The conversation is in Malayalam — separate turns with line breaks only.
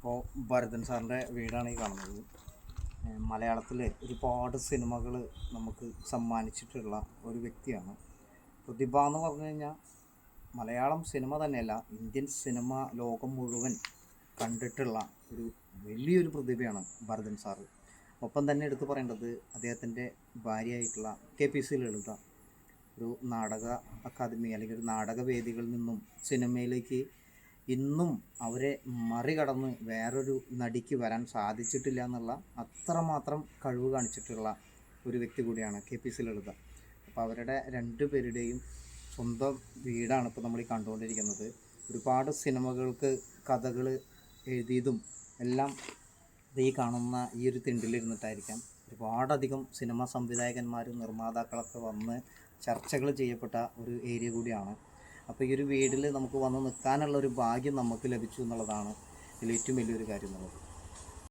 ഇപ്പോൾ ഭരതൻ സാറിന്റെ വീടാണ് ഈ കാണുന്നത്. മലയാളത്തിൽ ഒരുപാട് സിനിമകൾ നമുക്ക് സമ്മാനിച്ചിട്ടുള്ള ഒരു വ്യക്തിയാണ്. പ്രതിഭ എന്ന് പറഞ്ഞു കഴിഞ്ഞാൽ മലയാളം സിനിമ തന്നെയല്ല ഇന്ത്യൻ സിനിമ ലോകം മുഴുവൻ കണ്ടിട്ടുള്ള ഒരു വലിയൊരു പ്രതിഭയാണ് ഭരതൻ സാറ് ഒപ്പം തന്നെ എടുത്തു പറയേണ്ടത് അദ്ദേഹത്തിന്റെ ഭാര്യയായിട്ടുള്ള കെ പി സി ലളിത. ഒരു നാടക അക്കാദമി അല്ലെങ്കിൽ ഒരു നാടകവേദികളിൽ നിന്നും സിനിമയിലേക്ക് ഇന്നും അവരെ മറികടന്ന് വേറൊരു നടിക്ക് വരാൻ സാധിച്ചിട്ടില്ല എന്നുള്ള അത്രമാത്രം കഴിവ് കാണിച്ചിട്ടുള്ള ഒരു വ്യക്തി കൂടിയാണ് കെ പി സി ലളിത. അപ്പോൾ അവരുടെ രണ്ട് പേരുടെയും സ്വന്തം വീടാണ് ഇപ്പോൾ നമ്മൾ ഈ കണ്ടുകൊണ്ടിരിക്കുന്നത്. ഒരുപാട് സിനിമകൾക്ക് കഥകൾ എഴുതിയതും എല്ലാം ഈ കാണുന്ന ഈ ഒരു തിണ്ടിലിരുന്നിട്ടായിരിക്കാം. ഒരുപാടധികം സിനിമാ സംവിധായകന്മാരും നിർമ്മാതാക്കളൊക്കെ വന്ന് ചർച്ചകൾ ചെയ്യപ്പെട്ട ഒരു ഏരിയ കൂടിയാണ്. അപ്പോൾ ഈ ഒരു വീട്ടിൽ നമുക്ക് വന്ന് നിൽക്കാനുള്ള ഒരു ഭാഗ്യം നമുക്ക് ലഭിച്ചു എന്നുള്ളതാണ് ഇതിൽ ഏറ്റവും വലിയൊരു കാര്യം എന്നുള്ളത്.